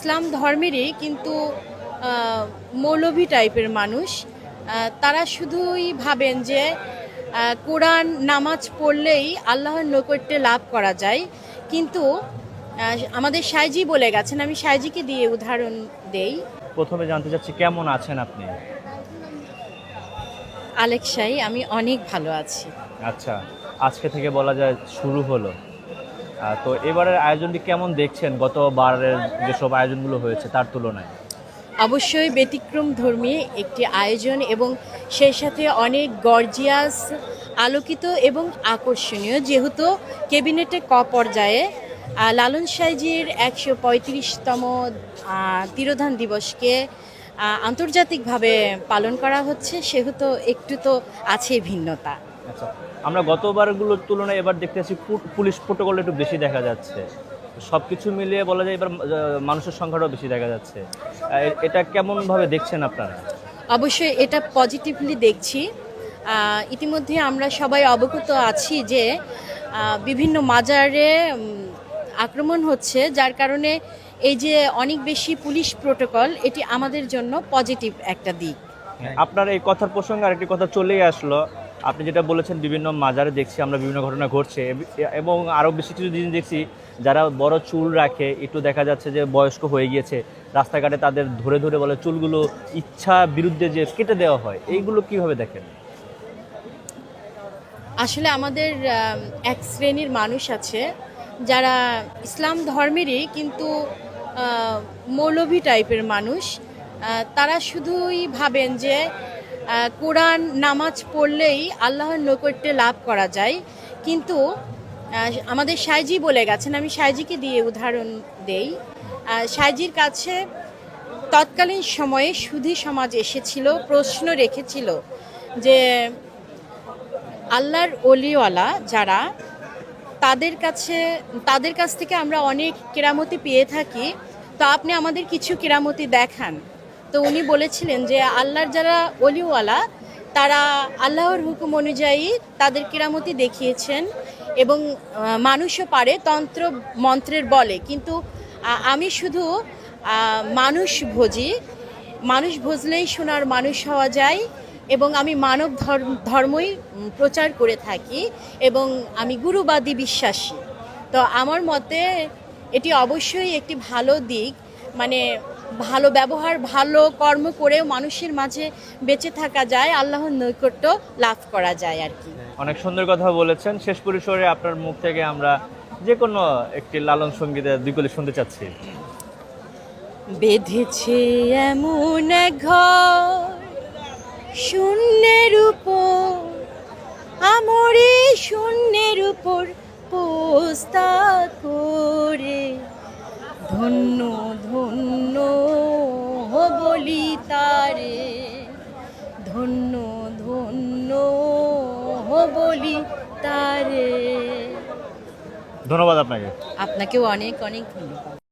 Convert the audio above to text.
ইসলাম ধর্মেরই কিন্তু মৌলভী টাইপের মানুষ। তারা শুধুই ভাবেন যে কোরআন নামাজ পড়লেই আল্লাহর নৈকট্যে লাভ করা যায়। কিন্তু আমাদের সাইজি বলে গেছেন আমি সাইজিকে দিয়ে উদাহরণ দেই। প্রথমে জানতে চাচ্ছি কেমন আছেন আপনি? আলেকসাই আমি অনেক ভালো আছি। আচ্ছা আজকে থেকে বলা যায় শুরু হলো। তো এবারের আয়োজনটি কেমন দেখছেন? গতবারের যেসব আয়োজনগুলো হয়েছে, তার তুলনায়। অবশ্যই ব্যতিক্রম ধর্মী একটি আয়োজন এবং সেই সাথে অনেক গর্জিয়াস, আলোকিত এবং আকর্ষণীয়। যেহেতু ক্যাবিনেটে ক পর্যায়ে লালন সাইজির একশো পঁয়ত্রিশতম তিরোধান দিবসকে আন্তর্জাতিকভাবে পালন করা হচ্ছে, সেহেতু একটু তো আছে ভিন্নতা। আচ্ছা আমরা গতবারগুলোর তুলনায় এবার দেখতেছি পু- পুলিশ প্রোটোকল একটু বেশি দেখা যাচ্ছে। সব কিছু মিলিয়ে বলা যায় এবার মানুষের সংখ্যাটাও বেশি দেখা যাচ্ছে। এটা কেমনভাবে দেখছেন আপনারা? অবশ্যই এটা পজিটিভলি দেখছি। ইতিমধ্যে আমরা সবাই অবগত আছি যে বিভিন্ন মাজারে আক্রমণ হচ্ছে যার কারণে এই যে অনেক বেশি পুলিশ প্রোটোকল এটি আমাদের জন্য পজিটিভ একটা দিক। আপনার এই কথার প্রসঙ্গে আরেকটি কথা চলেই আসলো। আপনি যেটা বলেছেন, বিভিন্ন মাজারে দেখছি আমরা বিভিন্ন ঘটনা ঘটছে। এবং আরও বেশি কিছু জিনিস দেখছি, যারা বড় চুল রাখে, একটু দেখা যাচ্ছে যে বয়স্ক হয়ে গিয়েছে, রাস্তাঘাটে তাদের ধরে ধরে বলে চুলগুলো ইচ্ছা বিরুদ্ধে যে কেটে দেওয়া হয়, এইগুলো কীভাবে দেখেন? আসলে আমাদের এক শ্রেণির মানুষ আছে, যারা ইসলাম ধর্মেরই কিন্তু মৌলভী টাইপের মানুষ। তারা শুধুই ভাবেন যে কোরআন নামাজ পড়লেই আল্লাহর নৈকট্যে লাভ করা যায়। কিন্তু আমাদের সাইজি বলে গেছেন, আমি সাইজিকে দিয়ে উদাহরণ দেই। সাইজির কাছে তৎকালীন সময়ে সুধী সমাজ এসেছিল, প্রশ্ন রেখেছিল যে আল্লাহর অলিওয়ালা যারা, তাদের কাছে, তাদের কাছ থেকে আমরা অনেক কেরামতি পেয়ে থাকি। তো আপনি আমাদের কিছু কেরামতি দেখান। তো উনি বলেছিলেন যে আল্লাহর যারা অলিওয়ালা তারা আল্লাহর হুকুম অনুযায়ী তাদের কেরামতি দেখিয়েছেন এবং মানুষও পারে তন্ত্র মন্ত্রের বলে। কিন্তু আমি শুধু মানুষ ভোজি, মানুষ ভজলেই শোনার মানুষ হওয়া যায় এবং আমি মানব ধর্ম, ধর্মই প্রচার করে থাকি এবং আমি গুরুবাদী বিশ্বাসী। তো আমার মতে এটি অবশ্যই একটি ভালো দিক। মানে ভালো ব্যবহার ভালো কর্ম করেও মানুষের মাঝে বেঁচে থাকা যায় আল্লাহর নৈকট্য লাভ করা যায় আর কি। অনেক সুন্দর কথা বলেছেন। শেষ পরিসরে আপনার মুখ থেকে আমরা যে কোনো একটি লালন সঙ্গীতের দুইগুলি শুনতে চাচ্ছি। বেঁধেছে এমন এক ঘর শূন্যের উপর আমরে শূন্যের উপর পোস্তা করে। ধন্য ধন্য বলি তারে। ধন্য ধন্য বলি তারে। ধন্যবাদ আপনাকে। আপনাকেও অনেক অনেক ধন্যবাদ।